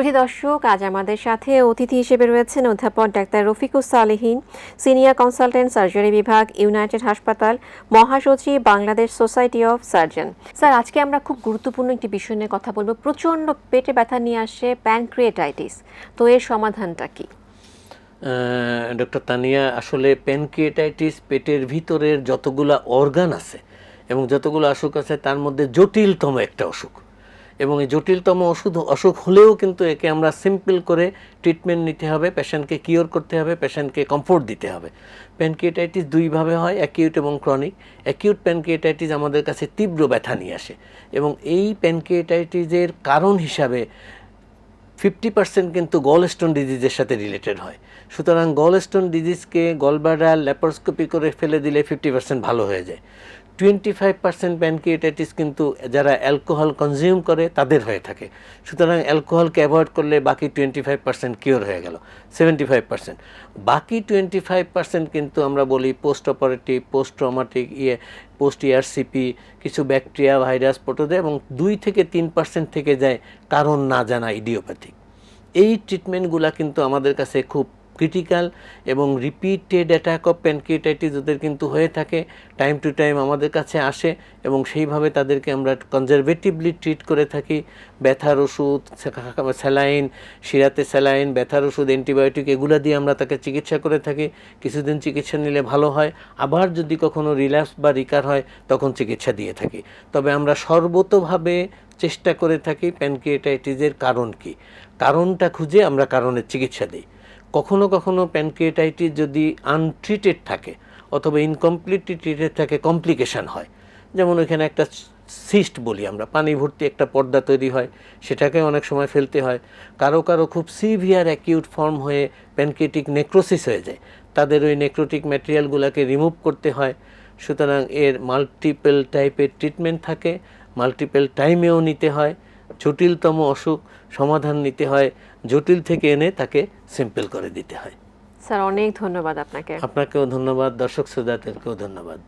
সুধী দর্শক, আজ আমাদের সাথে অতিথি হিসেবে রয়েছেন অধ্যাপক doctor Rafikus Saleheen, senior consultant surgery বিভাগ, ইউনাইটেড হাসপাতাল, মহাসচিব, Bangladesh society of surgeon. Sir, আজকে আমরা খুব গুরুত্বপূর্ণ একটি বিষয় নিয়ে কথা বলব। প্রচণ্ড পেটে ব্যথা নিয়ে আসে প্যানক্রিয়েটাইটিস। তো এর সমাধানটা কি? ডক্টর তানিয়া, আসলে প্যানক্রিয়েটাইটিস পেটের ভিতরের যতগুলা অর্গান আছে এবং যতগুলো অসুখ আছে, তার মধ্যে জটিলতম একটা অসুখ। এবং এই জটিলতম ওষুধ, অসুখ হলেও কিন্তু একে আমরা সিম্পল করে ট্রিটমেন্ট নিতে হবে পেশেন্টকে কিওর করতে হবে পেশেন্টকে কমফোর্ট দিতে হবে। প্যানক্রিয়েটাইটিস দুইভাবে হয় অ্যাকিউট এবং ক্রনিক অ্যাকিউট প্যানক্রিয়েটাইটিস আমাদের কাছে তীব্র ব্যথা নিয়ে আসে এবং এই প্যানক্রিয়েটাইটিসের কারণ হিসাবে ফিফটি পার্সেন্ট কিন্তু গল স্টোন ডিজিজের সাথে রিলেটেড হয়। সুতরাং গল স্টোন ডিজিজকে গলব্লাডার ল্যাপারোস্কোপি করে ফেলে দিলে ফিফটি পার্সেন্ট ভালো হয়ে যায়। টোয়েন্টি ফাইভ পার্সেন্ট প্যানক্রিয়েটাইটিস কিন্তু যারা অ্যালকোহল কনজিউম করে, তাদের হয়ে থাকে। সুতরাং অ্যালকোহলকে অ্যাভয়েড করলে বাকি টোয়েন্টি ফাইভ পার্সেন্ট কিওর হয়ে গেল। সেভেন্টি ফাইভ পার্সেন্ট বাকি টোয়েন্টি ফাইভ পার্সেন্ট কিন্তু আমরা বলি পোস্ট অপারেটিভ পোস্ট ট্রমাটিক ইয়ে পোস্ট ইয়ারসিপি কিছু ব্যাকটেরিয়া ভাইরাস প্রোটোজা এবং দুই থেকে তিন পার্সেন্ট থেকে যায় কারণ না জানা ইডিওপ্যাথিক এই ট্রিটমেন্টগুলা কিন্তু আমাদের কাছে খুব ক্রিটিক্যাল এবং রিপিটেড অ্যাটাক অফ প্যানক্রিয়েটাইটিস ওদের কিন্তু হয়ে থাকে টাইম টু টাইম আমাদের কাছে আসে এবং সেইভাবে তাদেরকে আমরা কনজারভেটিভলি ট্রিট করে থাকি। ব্যথার ওষুধ স্যালাইন, শিরাতে স্যালাইন, ব্যথার ওষুধ অ্যান্টিবায়োটিক এগুলো দিয়ে আমরা তাকে চিকিৎসা করে থাকি। কিছুদিন চিকিৎসা নিলে ভালো হয়, আবার যদি কখনো রিল্যাপস বা রিকার হয়, তখন চিকিৎসা দিয়ে থাকি। তবে আমরা সর্বতোভাবে চেষ্টা করে থাকি প্যানক্রিয়েটাইটিসের কারণ কি? কারণটা খুঁজে আমরা কারণের চিকিৎসা দিই। কখনো কখনো প্যানক্রিয়েটাইটিস যদি আনট্রিটেড থাকে অথবা ইনকমপ্লিটলি ট্রিটেড থাকে কমপ্লিকেশন হয়। যেমন ওইখানে একটা সিস্ট বলি আমরা, পানি ভর্তি একটা পর্দা তৈরি হয়, সেটাকে অনেক সময় ফেলতে হয়। কারও কারও খুব সিভিয়ার অ্যাকিউট ফর্ম হয়ে প্যানক্রিয়েটিক নেক্রোসিস হয়ে যায়। তাদের ওই নেক্রোটিক ম্যাটেরিয়ালগুলোকে রিমুভ করতে হয়। সুতরাং এর মাল্টিপল টাইপের ট্রিটমেন্ট থাকে মাল্টিপল টাইমেও নিতে হয়। জটিলতম অসুখ সমাধান নিতে হয় জটিল থেকে এনে তাকে সিম্পল করে দিতে হয়। স্যার অনেক ধন্যবাদ আপনাকে। আপনাকেও ধন্যবাদ দর্শক শ্রোতাদেরকেও ধন্যবাদ।